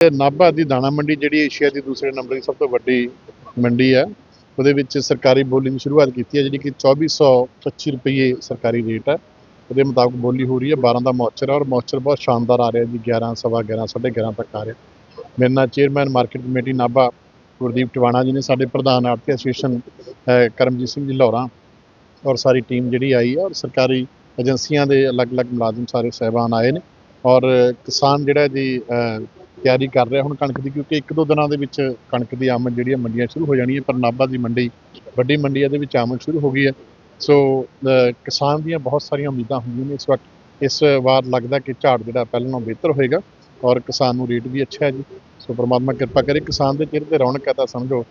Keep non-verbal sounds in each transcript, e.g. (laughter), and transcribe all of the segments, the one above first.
ਨਾਭਾ ਦੀ ਦਾਣਾ ਮੰਡੀ ਜਿਹੜੀ ਏਸ਼ੀਆ ਦੀ ਦੂਸਰੇ ਨੰਬਰ ਦੀ ਸਭ ਤੋਂ ਵੱਡੀ ਮੰਡੀ ਹੈ ਉਹਦੇ ਵਿੱਚ ਸਰਕਾਰੀ ਬੋਲੀ ਦੀ ਸ਼ੁਰੂਆਤ ਕੀਤੀ ਹੈ ਜਿਹੜੀ ਕਿ 2425 ਰੁਪਏ ਸਰਕਾਰੀ ਰੇਟ ਹੈ ਉਹਦੇ ਮੁਤਾਬਕ ਬੋਲੀ ਹੋ ਰਹੀ ਹੈ 12 ਦਾ ਮੌਚਰ ਹੈ ਔਰ ਮੌਚਰ ਬਹੁਤ ਸ਼ਾਨਦਾਰ ਆ ਰਿਹਾ ਜੀ 11 ਸਵਾ 11 11:30 ਤੱਕ ਆ ਰਿਹਾ। ਮੇਰੇ ਨਾਲ chairman market committee Nabha Gurdeep Tiwana ji ਨੇ ਸਾਡੇ ਪ੍ਰਧਾਨ ਆਰਥਿਕ ਐਸੋਸੀਏਸ਼ਨ ਕਰਮਜੀਤ ਸਿੰਘ ਜੀ ਲਾਹੌਰਾ ਔਰ ਸਾਰੀ ਟੀਮ ਜਿਹੜੀ ਆਈ ਹੈ ਔਰ ਸਰਕਾਰੀ ਏਜੰਸੀਆਂ ਦੇ ਅਲੱਗ-ਅਲੱਗ ਮੁਲਾਜ਼ਮ ਸਾਰੇ ਸਹਿਬਾਨ ਆਏ ਨੇ। ਔਰ ਕਿਸਾਨ ਜਿਹੜਾ ਜੀ ਤਿਆਰੀ ਕਰ ਰਿਹਾ ਹੁਣ ਕਣਕ ਦੀ ਕਿਉਂਕਿ ਇੱਕ ਦੋ ਦਿਨਾਂ ਦੇ ਵਿੱਚ ਕਣਕ ਦੀ ਆਮਦ ਜਿਹੜੀ ਹੈ ਮੰਡੀਆਂ ਸ਼ੁਰੂ ਹੋ ਜਾਣੀ ਹੈ ਪਰ ਨਾਭਾ ਦੀ ਮੰਡੀ ਵੱਡੀ ਮੰਡੀ ਦੇ ਵਿੱਚ ਆਮਦ ਸ਼ੁਰੂ ਹੋ ਗਈ ਹੈ। ਸੋ ਕਿਸਾਨ ਦੀਆਂ ਬਹੁਤ ਸਾਰੀਆਂ ਉਮੀਦਾਂ ਹੁੰਦੀਆਂ ਨੇ ਇਸ ਵਕਤ। ਇਸ ਵਾਰ ਲੱਗਦਾ ਕਿ ਝਾੜ ਜਿਹੜਾ ਪਹਿਲਾਂ ਨਾਲੋਂ ਬਿਹਤਰ ਹੋਏਗਾ ਔਰ ਕਿਸਾਨ ਨੂੰ ਰੇਟ ਵੀ ਅੱਛਾ ਹੈ ਜੀ। ਸੋ ਪ੍ਰਮਾਤਮਾ ਕਿਰਪਾ ਕਰੇ ਕਿਸਾਨ ਦੇ ਚਿਹਰੇ ਤੇ ਰੌਣਕ ਹੈ ਤਾਂ ਸਮਝੋ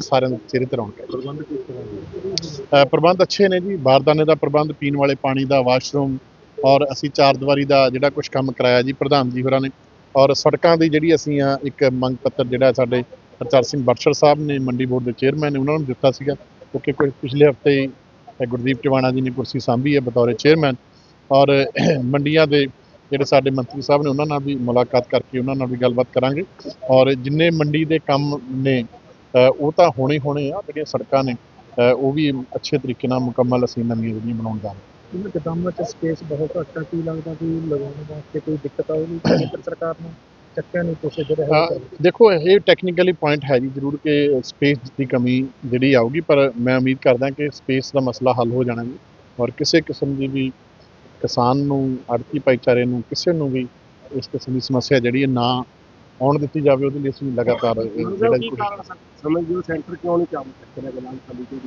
ਸਾਰਿਆਂ ਦੇ ਚਿਹਰੇ ਤੇ ਰੌਣਕ ਹੈ। ਪ੍ਰਬੰਧ ਕਿਸ ਤਰ੍ਹਾਂ ਦੇ ਅ, ਪ੍ਰਬੰਧ ਅੱਛੇ ਨੇ ਜੀ। ਬਾਰਦਾਨੇ ਦਾ ਪ੍ਰਬੰਧ ਪੀਣ ਵਾਲੇ ਪਾਣੀ ਦਾ ਵਾਸ਼ਰੂਮ ਔਰ ਅਸੀਂ ਚਾਰ ਦੀਵਾਰੀ ਦਾ ਜਿਹੜਾ ਕੁਝ ਕੰਮ ਕਰਾਇਆ ਜੀ ਪ੍ਰਧਾਨ ਜੀ ਹੋਰਾਂ ਨੇ ਔਰ ਸੜਕਾਂ ਦੀ ਜਿਹੜੀ ਅਸੀਂ ਆ ਇੱਕ ਮੰਗ ਪੱਤਰ ਜਿਹੜਾ ਸਾਡੇ ਹਰਚਰ ਸਿੰਘ ਬਰਸ਼ਰ ਸਾਹਿਬ ਨੇ ਮੰਡੀ ਬੋਰਡ ਦੇ ਚੇਅਰਮੈਨ ਨੇ ਉਹਨਾਂ ਨੂੰ ਦਿੱਤਾ ਸੀਗਾ ਕਿਉਂਕਿ ਕੋਈ ਪਿਛਲੇ ਹਫ਼ਤੇ ਹੀ ਗੁਰਦੀਪ ਟਿਵਾਣਾ ਜੀ ਨੇ ਕੁਰਸੀ ਸੰਭੀ ਹੈ ਬਤੌਰ ਚੇਅਰਮੈਨ ਔਰ (clears throat) ਮੰਡੀਆਂ ਦੇ ਜਿਹੜੇ ਸਾਡੇ ਮੰਤਰੀ ਸਾਹਿਬ ਨੇ ਉਹਨਾਂ ਨਾਲ ਵੀ ਮੁਲਾਕਾਤ ਕਰਕੇ ਉਹਨਾਂ ਨਾਲ ਵੀ ਗੱਲਬਾਤ ਕਰਾਂਗੇ ਔਰ ਜਿੰਨੇ ਮੰਡੀ ਦੇ ਕੰਮ ਨੇ ਉਹ ਤਾਂ ਹੋਣੇ ਹੋਣੇ ਆ, ਜਿਹੜੀਆਂ ਸੜਕਾਂ ਨੇ ਉਹ ਵੀ ਅੱਛੇ ਤਰੀਕੇ ਨਾਲ ਮੁਕੰਮਲ ਅਸੀਂ ਨਵੀਆਂ ਜਿਹੜੀਆਂ ਬਣਾਉਣ ਜਾ ਰਹੇ ਇਹਨਾਂ ਗਦਾਮਾਂ 'ਚ ਸਪੇਸ ਬਹੁਤ ਘੱਟ ਹੈ ਕੀ ਲੱਗਦਾ ਕਿ ਲਗਾਉਣ ਵਾਸਤੇ ਕੋਈ ਦਿੱਕਤ ਆਉਗੀ ਕੇਂਦਰ ਸਰਕਾਰ ਨੂੰ? ਚੱਕਿਆ ਨਹੀਂ ਕੁਛ ਜਿਹੜੇ ਹਾਂ, ਹੈ ਦੇਖੋ ਇਹ ਟੈਕਨੀਕਲੀ ਪੁਆਇੰਟ ਹੈ ਜੀ ਜ਼ਰੂਰ ਕਿ ਸਪੇਸ ਦੀ ਕਮੀ ਜਿਹੜੀ ਆਊਗੀ ਪਰ ਮੈਂ ਉਮੀਦ ਕਰਦਾ ਕਿ ਸਪੇਸ ਦਾ ਮਸਲਾ ਹੱਲ ਹੋ ਜਾਣਾ ਜੀ। ਔਰ ਕਿਸੇ ਕਿਸਮ ਦੀ ਵੀ ਕਿਸਾਨ ਨੂੰ ਆੜਤੀ ਭਾਈਚਾਰੇ ਨੂੰ ਕਿਸੇ ਨੂੰ ਵੀ ਇਸ ਕਿਸਮ ਦੀ ਸਮੱਸਿਆ ਜਿਹੜੀ ਹੈ ਨਾ ਆਉਣ ਦਿੱਤੀ ਜਾਵੇ ਉਹਦੇ ਲਈ ਅਸੀਂ ਲਗਾਤਾਰ ਜਿਹੜਾ ਜੀ ਕੋਸ਼ਿਸ਼ ਸਮਝੋ ਸੈਂਟਰ ਕਿਉਂ ਨਹੀਂ ਕੰਮ ਕਰ ਰਿਹਾ ਗਲਾਂ ਖਾਲੀ ਕੋਈ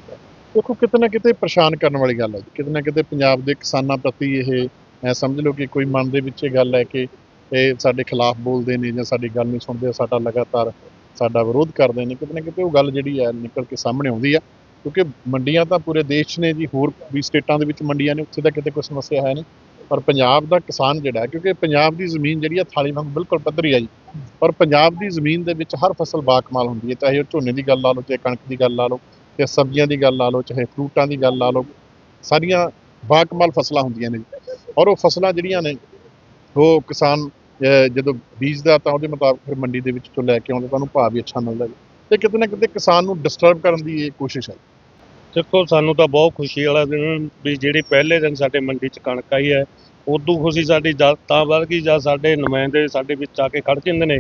ਦੇਖੋ ਕਿਤੇ ਨਾ ਕਿਤੇ ਪਰੇਸ਼ਾਨ ਕਰਨ ਵਾਲੀ ਗੱਲ ਹੈ ਜੀ। ਕਿਤੇ ਨਾ ਕਿਤੇ ਪੰਜਾਬ ਦੇ ਕਿਸਾਨਾਂ ਪ੍ਰਤੀ ਇਹ ਐ ਸਮਝ ਲਓ ਕਿ ਕੋਈ ਮਨ ਦੇ ਵਿੱਚ ਇਹ ਗੱਲ ਹੈ ਕਿ ਇਹ ਸਾਡੇ ਖਿਲਾਫ ਬੋਲਦੇ ਨੇ ਜਾਂ ਸਾਡੀ ਗੱਲ ਨਹੀਂ ਸੁਣਦੇ ਸਾਡਾ ਲਗਾਤਾਰ ਸਾਡਾ ਵਿਰੋਧ ਕਰਦੇ ਨੇ। ਕਿਤੇ ਨਾ ਕਿਤੇ ਉਹ ਗੱਲ ਜਿਹੜੀ ਹੈ ਨਿਕਲ ਕੇ ਸਾਹਮਣੇ ਆਉਂਦੀ ਆ ਕਿਉਂਕਿ ਮੰਡੀਆਂ ਤਾਂ ਪੂਰੇ ਦੇਸ਼ ਨੇ ਜੀ ਹੋਰ ਵੀ ਸਟੇਟਾਂ ਦੇ ਵਿੱਚ ਮੰਡੀਆਂ ਨੇ ਉੱਥੇ ਤਾਂ ਕਿਤੇ ਕੋਈ ਸਮੱਸਿਆ ਹੈ ਨਹੀਂ। ਪਰ ਪੰਜਾਬ ਦਾ ਕਿਸਾਨ ਜਿਹੜਾ ਹੈ, ਕਿਉਂਕਿ ਪੰਜਾਬ ਦੀ ਜ਼ਮੀਨ ਜਿਹੜੀ ਹੈ, ਥਾਲੀ ਵਾਂਗ ਬਿਲਕੁਲ ਪੱਧਰੀ ਆ ਜੀ। ਪਰ ਪੰਜਾਬ ਦੀ ਜ਼ਮੀਨ ਦੇ ਵਿੱਚ ਹਰ ਫਸਲ ਬਾਕਮਾਲ ਹੁੰਦੀ ਹੈ, ਚਾਹੇ ਉਹ ਝੋਨੇ ਦੀ ਗੱਲ ਲਾ ਲਓ, ਚਾਹੇ ਕਣਕ ਦੀ ਗੱਲ ਲਾ ਲਓ, ਚਾਹੇ ਸਬਜ਼ੀਆਂ ਦੀ ਗੱਲ ਲਾ ਲਓ, ਚਾਹੇ ਫਰੂਟਾਂ ਦੀ ਗੱਲ ਲਾ ਲਓ, ਸਾਰੀਆਂ ਬਾਕਮਾਲ ਫਸਲਾਂ ਹੁੰਦੀਆਂ ਨੇ ਔਰ ਉਹ ਫਸਲਾਂ ਜਿਹੜੀਆਂ ਨੇ, ਉਹ ਕਿਸਾਨ ਜਦੋਂ ਬੀਜਦਾ ਤਾਂ ਉਹਦੇ ਮੁਤਾਬਕ ਫਿਰ ਮੰਡੀ ਦੇ ਵਿੱਚ ਤੋਂ ਲੈ ਕੇ ਆਉਂਦਾ, ਤਾਂ ਉਹਨੂੰ ਭਾਅ ਵੀ ਅੱਛਾ ਮਿਲਦਾ ਜੀ। ਤੇ ਕਿਤੇ ਨਾ ਕਿਤੇ ਕਿਸਾਨ ਨੂੰ ਡਿਸਟਰਬ ਕਰਨ ਦੀ ਇਹ ਕੋਸ਼ਿਸ਼ ਹੈ ਦੇਖੋ, ਸਾਨੂੰ ਤਾਂ ਬਹੁਤ ਖੁਸ਼ੀ ਵਾਲਾ ਦਿਨ ਵੀ ਜਿਹੜੀ ਪਹਿਲੇ ਦਿਨ ਸਾਡੇ ਮੰਡੀ 'ਚ ਕਣਕ ਆਈ ਹੈ, ਉਦੋਂ ਖੁਸ਼ੀ ਸਾਡੀ ਜਾਂ ਤਾਂ ਵੱਧ ਗਈ ਜਾਂ ਸਾਡੇ ਨੁਮਾਇੰਦੇ ਸਾਡੇ ਵਿੱਚ ਆ ਕੇ ਖੜ ਜਾਂਦੇ ਨੇ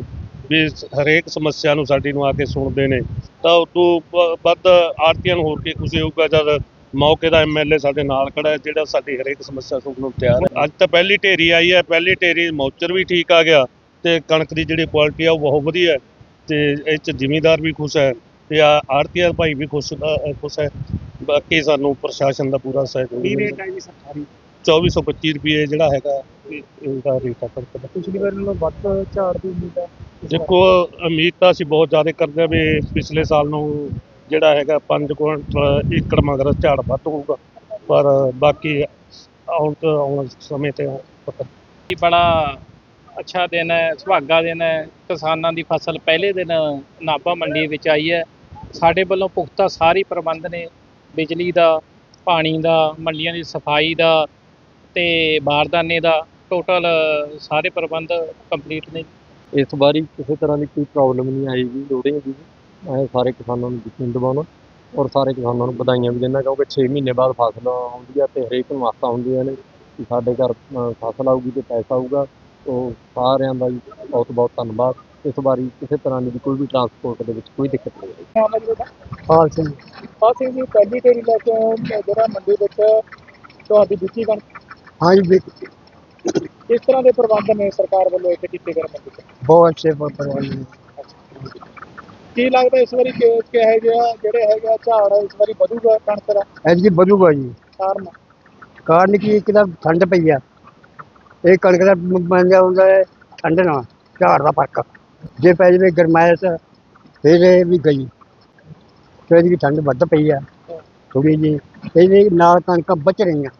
ਵੀ ਹਰੇਕ ਸਮੱਸਿਆ ਨੂੰ ਸਾਡੀ ਨੂੰ ਆ ਕੇ ਸੁਣਦੇ ਨੇ। ਤਾਂ ਉਦੋਂ ਵੱਧ ਆਰਤੀਆਂ ਨੂੰ ਹੋਰ ਕੀ ਖੁਸ਼ੀ ਹੋਊਗਾ ਜਦ ਮੌਕੇ ਦਾ ਐਮਐਲਏ ਸਾਡੇ ਨਾਲ ਖੜਾ ਹੈ, ਜਿਹੜਾ ਸਾਡੀ ਹਰੇਕ ਸਮੱਸਿਆ ਸੁਣਨ ਨੂੰ ਤਿਆਰ ਹੈ। ਅੱਜ ਤਾਂ ਪਹਿਲੀ ਢੇਰੀ ਆਈ ਹੈ, ਪਹਿਲੀ ਢੇਰੀ ਮੌਚਰ ਵੀ ਠੀਕ ਆ ਗਿਆ ਤੇ ਕਣਕ ਦੀ ਜਿਹੜੀ ਕੁਆਲਿਟੀ ਆ ਉਹ ਬਹੁਤ ਵਧੀਆ ਹੈ ਤੇ ਇਹ 'ਚ ਜ਼ਿਮੀਦਾਰ ਵੀ ਖੁਸ਼ ਹੈ ਤੇ ਆਰਤੀਆਰ ਭਾਈ ਵੀ ਖੁਸ਼ ਖੁਸ਼ ਹੈ। ਬਾਕੀ ਸਾਨੂੰ ਪ੍ਰਸ਼ਾਸਨ ਦਾ ਪੂਰਾ ਸਹਿਯੋਗ ਕੀ। ਰੇਟ ਹੈ ਜੀ ਸਰਕਾਰੀ? 2425 ਰੁਪਏ ਜਿਹੜਾ ਹੈਗਾ ਇਹ- ਇਹਦਾ ਰੇਟ ਆ ਕਣਕ ਦਾ। ਪਿਛਲੀ ਵਾਰ ਨਾਲੋਂ ਵੱਧ ਝਾੜ ਦੀ ਉਮੀਦ ਹੈ। ਦੇਖੋ ਉਮੀਦ ਤਾਂ ਅਸੀਂ ਬਹੁਤ ਜ਼ਿਆਦਾ ਕਰਦੇ ਹਾਂ ਵੀ ਪਿਛਲੇ ਸਾਲ ਨੂੰ ਜਿਹੜਾ ਹੈਗਾ 5 ਕੁਇੰਟਲ ਏਕੜ ਮਗਰ ਝਾੜ ਵੱਧ ਹੋਊਗਾ। ਪਰ ਬਾਕੀ ਆਉਣ ਤੋਂ ਆਉਣ ਸਮੇਂ ਤੇ ਪਤਾ। ਇਹ ਬੜਾ ਅੱਛਾ ਦਿਨ ਹੈ ਸੁਹਾਗਾ ਦਿਨ ਹੈ। ਕਿਸਾਨਾਂ ਦੀ ਫਸਲ ਪਹਿਲੇ ਦਿਨ ਨਾਭਾ ਮੰਡੀ ਵਿੱਚ ਆਈ ਹੈ। ਸਾਡੇ ਵੱਲੋਂ ਪੁਖਤਾ ਸਾਰੇ ਪ੍ਰਬੰਧ ਨੇ ਬਿਜਲੀ ਦਾ ਪਾਣੀ ਦਾ ਮੰਡੀਆਂ ਦੀ ਸਫ਼ਾਈ ਦਾ ਤੇ ਬਾਰਦਾਨੇ ਦਾ ਟੋਟਲ ਸਾਰੇ ਪ੍ਰਬੰਧ ਕੰਪਲੀਟ ਨੇ ਇਸ ਵਾਰੀ ਕਿਸੇ ਤਰ੍ਹਾਂ ਦੀ ਕੋਈ ਪ੍ਰੋਬਲਮ ਨਹੀਂ ਆਈ ਜੀ ਲੋਡਿੰਗ ਦੀ ਮੈਂ ਸਾਰੇ ਕਿਸਾਨਾਂ ਨੂੰ ਯਕੀਨ ਦਿਵਾਉਣਾ ਔਰ ਸਾਰੇ ਕਿਸਾਨਾਂ ਨੂੰ ਵਧਾਈਆਂ ਵੀ ਦਿੰਦਾ ਕਿਉਂਕਿ 6 ਮਹੀਨੇ ਬਾਅਦ ਫਸਲ ਆਉਂਦੀ ਆ ਤੇ ਹਰੇਕ ਨੂੰ ਆਸਾਂ ਹੁੰਦੀਆਂ ਨੇ ਕਿ ਸਾਡੇ ਘਰ ਫਸਲ ਆਊਗੀ ਤੇ ਪੈਸਾ ਆਊਗਾ ਉਹ ਸਾਰਿਆਂ ਦਾ ਬਹੁਤ ਬਹੁਤ ਧੰਨਵਾਦ। ਇਸ ਵਾਰੀ ਕਿਸੇ ਤਰ੍ਹਾਂ ਦੀ ਕੋਈ ਵੀ ਟਰਾਂਸਪੋਰਟ ਦੇ ਵਿੱਚ ਕੋਈ ਦਿੱਕਤ ਨਹੀਂ ਆਈ ਨਾਮ ਹੈ ਜੀ। ਤੁਹਾਡਾ? ਹਾਲ ਸਿੰਘ ਪਾਲ ਸਿੰਘ ਜੀ ਪਹਿਲੀ ਢੇਰੀ ਲੈ ਕੇ ਆਏ ਹੋ, ਜਿਹੜਾ ਮੰਡੀ ਵਿੱਚ ਤੁਹਾਡੀ ਦਿੱਤੀ ਕਣਕ ਹਾਂ ਜੀ ਕਿਸ ਤਰ੍ਹਾਂ ਦੇ ਪ੍ਰਬੰਧ ਨੇ ਸਰਕਾਰ ਵੱਲੋਂ ਇੱਥੇ ਕੀਤੇ ਗਏ ਮੰਡੀ 'ਚ ਬਹੁਤ ਅੱਛੇ ਪ੍ਰਬੰਧ ਕੀ ਲੱਗਦਾ ਇਸ ਵਾਰੀ ਕਿ ਕਿਹੋ ਜਿਹਾ ਜਿਹੜੇ ਹੈਗਾ ਝਾੜ ਹੈ ਇਸ ਵਾਰੀ ਵਧੂਗਾ ਕਣਕ ਦਾ ਐਤਕੀ ਵਧੂਗਾ ਜੀ ਕਾਰਨ ਕਾਰਨ ਕੀ ਇੱਕ ਤਾਂ ਠੰਡ ਪਈ ਆ ਇਹ ਕਣਕ ਦਾ ਬਣ ਜਾਂਦਾ ਹੈ ਠੰਡ ਨਾਲ ਝਾੜ ਦਾ ਫ਼ਰਕ ਜੇ ਪੈ ਜਾਵੇ ਗਰਮਾਇਸ਼ ਫਿਰ ਇਹ ਵੀ ਗਈ ਫਿਰ ਇਹਦੀ ਠੰਡ ਵੱਧ ਪਈ ਆ। ਥੋੜੀ ਜੀ। ਇਹਦੇ ਨਾਲ ਕਣਕਾਂ ਬਚ ਰਹੀਆਂ।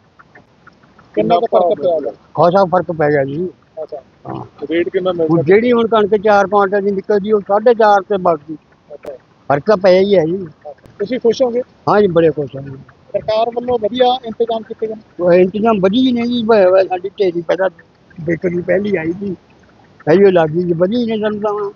ਕਿੰਨਾ ਕੁ ਫ਼ਰਕ ਪਿਆ ਗਾ ਖਾਸਾ ਫ਼ਰਕ ਪੈ ਗਿਆ ਜੀ। ਅੱਛਾ। ਹਾਂ। ਰੇਟ ਕਿੰਨਾ ਹੁਣ ਜਿਹੜੀ ਹੁਣ ਕਣਕ 4 ਕੁਆਂਟਲ ਦੀ ਨਿਕਲਦੀ ਉਹ 4.5 ਤੇ ਅੱਛਾ। ਫ਼ਰਕ ਤਾਂ ਪਿਆ ਹੀ ਹੈ ਜੀ। ਤੁਸੀਂ ਖੁਸ਼ ਹੋਗੇ? ਹਾਂ ਜੀ ਬੜੇ ਖੁਸ਼ ਹਾਂ ਜੀ। ਸਰਕਾਰ ਵੱਲੋਂ ਵਧੀਆ ਇੰਤਜ਼ਾਮ ਕੀਤੇ ਗਏ। ਉਹ ਇੰਤਜ਼ਾਮ ਵਧੀ ਹੀ ਨਹੀਂ ਜੀ। ਹੋਇਆ ਹੋਇਆ ਸਾਡੀ ਢੇਰੀ ਪਹਿਲਾਂ ਵਿਕਰੀ ਪਹਿਲੀ ਆਈ ਸੀ। ਕਹੀਓ ਲੱਗੀ ਜੀ। ਵਧੀ ਨਹੀਂ ਤਾਂ। ਹੁਣ